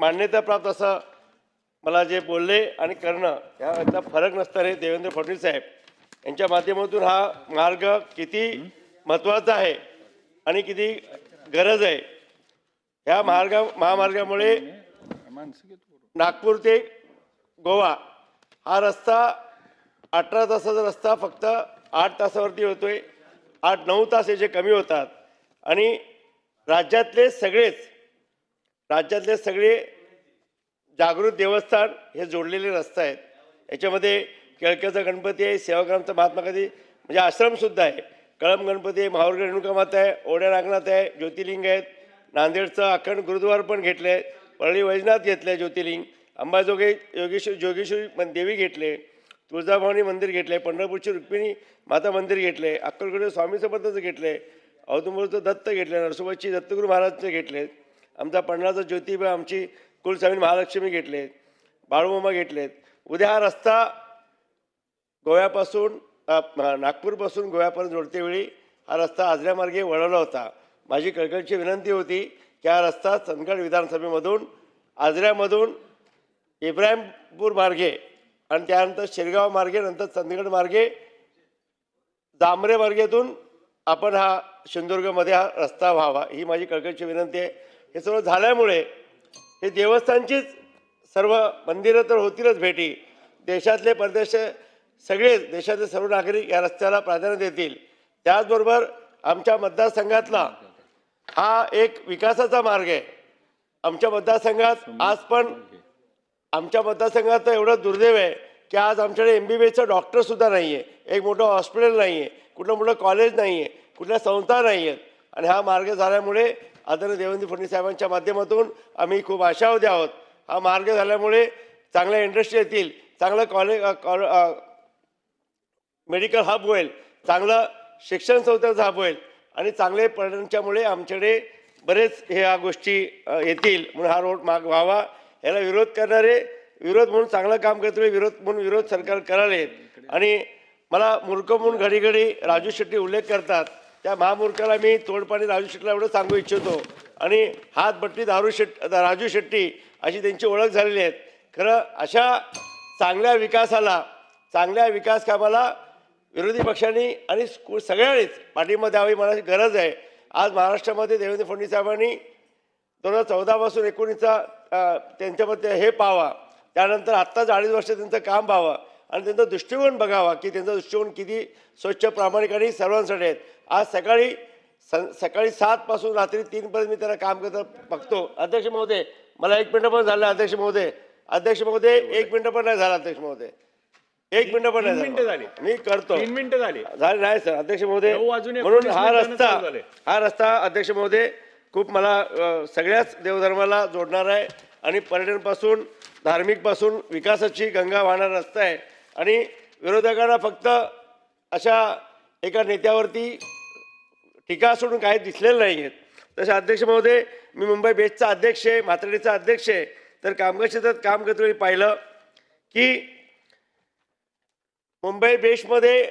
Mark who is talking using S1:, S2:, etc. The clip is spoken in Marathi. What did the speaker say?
S1: मान्यताप्राप्त असं मला जे बोलले आणि करणं यातला फरक नसताना देवेंद्र फडणवीस साहेब. यांच्या माध्यमातून हा मार्ग किती महत्त्वाचा आहे आणि किती गरज आहे. ह्या मार्ग महामार्गामुळे नागपूर ते गोवा हा रस्ता अठरा तासाचा रस्ता फक्त आठ तासावरती होतोय. आठ नऊ तास याचे कमी होतात. आणि राज्यातले सगळेच राज्यातले सगळे जागृत देवस्थान हे जोडलेले रस्ते आहेत. याच्यामध्ये केळक्याचा गणपती आहे सेवाग्रामचा महात्मा गांधी म्हणजे आश्रमसुद्धा आहे. कळम गणपती आहे माहूरगड रेणुका माता आहे ओढ्या नागनाथ आहे ज्योतिर्लिंग आहेत. नांदेडचं अखंड गुरुद्वार पण घेतलं आहे परळी वैजनाथ घेतलं आहे ज्योतिर्लिंग अंबाजोगाई योगेश्वर जोगेश्वरी मन देवी घेतले तुळजाभवानी मंदिर घेतले पंढरपूरची रुक्मिणी माता मंदिर घेतले अक्कलकोटे स्वामी समर्थाचं घेतले औदुंबरचं दत्त घेतलं नरसोबाची दत्तगुरू महाराजचं घेतले. आहेत आमचा पन्नाचा ज्योतिबा आमची कुलस्वामी महालक्ष्मी घेतलेत बाळूमामा घेतलेत. उद्या हा रस्ता गोव्यापासून नागपूरपासून गोव्यापर्यंत जोडतेवेळी हा रस्ता आजऱ्यामार्गे वळवला होता. माझी कळकळची विनंती होती की हा रस्ता चंदगड विधानसभेमधून आजऱ्यामधून इब्राहिमपूर मार्गे आणि त्यानंतर शिरगाव मार्गे नंतर चंदगड मार्गे जांभरे मार्गेतून आपण हा सिंधुदुर्गमध्ये हा रस्ता व्हावा ही माझी कळकळची विनंती आहे. हे सर्व झाल्यामुळे हे देवस्थानचीच सर्व मंदिरं तर होतीलच भेटी. देशातले परदेश सगळेच देशातले सर्व नागरिक या रस्त्याला प्राधान्य देतील. त्याचबरोबर आमच्या मतदारसंघातला हा एक विकासाचा मार्ग आहे. आमच्या मतदारसंघात आज पण आमच्या मतदारसंघात तर एवढं दुर्दैव आहे की आज आमच्याकडे एम बी बी एसचं डॉक्टरसुद्धा नाही आहे एक मोठं हॉस्पिटल नाही आहे कुठलं मोठं कॉलेज नाही आहे कुठल्या संस्था नाही आहेत आणि हा मार्ग झाल्यामुळे आदरणीय देवेंद्र फडणवीस साहेबांच्या माध्यमातून आम्ही खूप आशावधी आहोत. हा मार्ग झाल्यामुळे चांगल्या इंडस्ट्री येतील चांगलं कॉलेज कॉल मेडिकल हब होईल चांगलं शिक्षण संस्थेचं हब होईल आणि चांगले पर्यटनच्यामुळे आमच्याकडे बरेच ह्या गोष्टी येतील म्हणून हा रोड माग व्हावा. याला विरोध करणारे विरोध म्हणून चांगलं काम करतो विरोध म्हणून विरोध सरकार करायला आणि मला मूर्ख म्हणून घडी घडी राजू शेट्टी उल्लेख करतात त्या महामूर्खाला मी तोडपाणी राजू शेट्टीला एवढं सांगू इच्छितो. आणि हातभट्टी दारू शेट राजू शेट्टी अशी त्यांची ओळख झालेली आहेत. खरं अशा चांगल्या विकासाला चांगल्या विकास कामाला विरोधी पक्षांनी आणि स्कू- सगळ्यांनीच पाठिंबा द्यावी मला गरज आहे. आज महाराष्ट्रामध्ये देवेंद्र फडणवीस साहेबांनी दोन हजार चौदापासून एकोणीसचा त्यांच्यामध्ये हे पाहावा. त्यानंतर आत्ताच अडीच वर्ष त्यांचं काम पाहावं आणि त्यांचा दृष्टिकोन बघावा की त्यांचा दृष्टिकोन किती स्वच्छ प्रामाणिक आणि सर्वांसाठी आहेत. आज सकाळी स सकाळी सातपासून रात्री तीनपर्यंत मी त्यांना काम करत बघतो. अध्यक्ष महोदय मला एक मिनटं पण झालं अध्यक्ष महोदय. अध्यक्ष महोदय एक मिनटं पण नाही झालं अध्यक्ष महोदय. एक मिनटं पण
S2: मिनिटं
S1: झालं. मी करतो.
S2: तीन मिनिटं झाली.
S1: झाले नाही सर. अध्यक्ष महोदय म्हणून हा रस्ता. हा रस्ता अध्यक्ष महोदय खूप मला सगळ्याच देवधर्माला जोडणार आहे. आणि पर्यटनपासून धार्मिकपासून विकासाची गंगा वाहणारा रस्ता आहे. आणि विरोधकांना फक्त अशा एका नेत्यावरती टीका सोडून काही दिसलेलं नाही आहेत तसे अध्यक्ष महोदय मी मुंबई बेस्टचा अध्यक्ष आहे मातडीचा अध्यक्ष आहे तर कामगार क्षेत्रात काम करतो वेळी पाहिलं की मुंबई बेस्टमध्ये